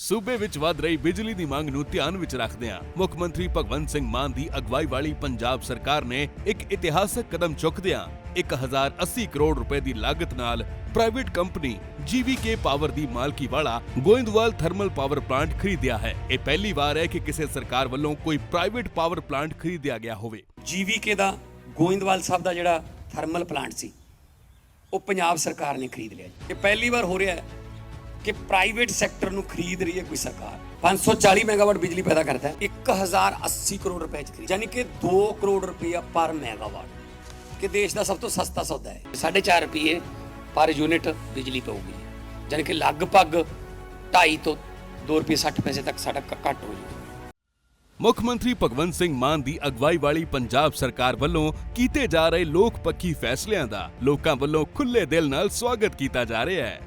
ਸੂਬੇ ਵਿੱਚ ਵੱਧ ਰਹੀ ਬਿਜਲੀ ਦੀ ਮੰਗ ਨੂੰ ਧਿਆਨ ਵਿੱਚ ਰੱਖਦਿਆਂ ਮੁੱਖ ਮੰਤਰੀ ਭਗਵੰਤ ਸਿੰਘ ਮਾਨ ਦੀ ਅਗਵਾਈ ਵਾਲੀ ਪੰਜਾਬ ਸਰਕਾਰ ਨੇ ਇੱਕ ਇਤਿਹਾਸਕ ਕਦਮ ਚੁੱਕਦਿਆਂ 1080 ਕਰੋੜ ਰੁਪਏ ਦੀ ਲਾਗਤ ਨਾਲ ਪ੍ਰਾਈਵੇਟ ਕੰਪਨੀ ਜੀਵੀਕੇ ਪਾਵਰ ਦੀ ਮਾਲਕੀ ਵਾਲਾ ਗੋਇੰਦਵਾਲ ਥਰਮਲ ਪਾਵਰ ਪਲਾਂਟ ਖਰੀਦਿਆ ਹੈ। ਇਹ ਪਹਿਲੀ ਵਾਰ ਹੈ ਕਿ ਕਿਸੇ ਸਰਕਾਰ ਵੱਲੋਂ ਕੋਈ ਪ੍ਰਾਈਵੇਟ ਪਾਵਰ ਪਲਾਂਟ ਖਰੀਦਿਆ ਗਿਆ ਹੋਵੇ। ਜੀਵੀਕੇ ਦਾ ਗੋਇੰਦਵਾਲ ਸਾਹਿਬ ਦਾ ਜਿਹੜਾ ਥਰਮਲ ਪਲਾਂਟ ਸੀ, ਉਹ ਪੰਜਾਬ ਸਰਕਾਰ ਨੇ ਖਰੀਦ ਲਿਆ ਇਹ ਪਹਿਲੀ ਵਾਰ ਹੋ ਰਿਹਾ ਹੈ। ਕਿ ਪ੍ਰਾਈਵੇਟ ਸੈਕਟਰ ਨੂੰ ਖਰੀਦ ਰਹੀ ਹੈ ਕੋਈ ਸਰਕਾਰ। 540 ਮੈਗਾਵਾਟ ਬਿਜਲੀ ਪੈਦਾ ਕਰਦਾ ਹੈ 1080 ਕਰੋੜ ਰੁਪਏ ਚ ਖਰੀਦ ਯਾਨੀ ਕਿ 2 ਕਰੋੜ ਰੁਪਇਆ ਪਰ ਮੈਗਾਵਾਟ। ਕਿ ਦੇਸ਼ ਦਾ ਸਭ ਤੋਂ ਸਸਤਾ ਸੌਦਾ ਹੈ। 4.5 ਰੁਪਏ ਪਰ ਯੂਨਿਟ ਬਿਜਲੀ ਪਊਗੀ। ਯਾਨੀ ਕਿ ਲਗਭਗ 2.5 ਤੋਂ 2 ਰੁਪਏ 60 ਪੈਸੇ ਤੱਕ ਸਾਡਾ ਕ- ਹੋ ਜਾਊਗਾ। ਮੁੱਖ ਮੰਤਰੀ ਭਗਵੰਤ ਸਿੰਘ ਮਾਨ ਦੀ ਅਗਵਾਈ ਵਾਲੀ ਪੰਜਾਬ ਸਰਕਾਰ ਵੱਲੋਂ ਕੀਤੇ ਜਾ ਰਹੇ ਲੋਕ ਪੱਖੀ ਫੈਸਲਿਆਂ ਦਾ ਲੋਕਾਂ ਵੱਲੋਂ ਖੁੱਲੇ ਦਿਲ ਨਾਲ ਸਵਾਗਤ ਕੀਤਾ ਜਾ ਰਿਹਾ ਹੈ।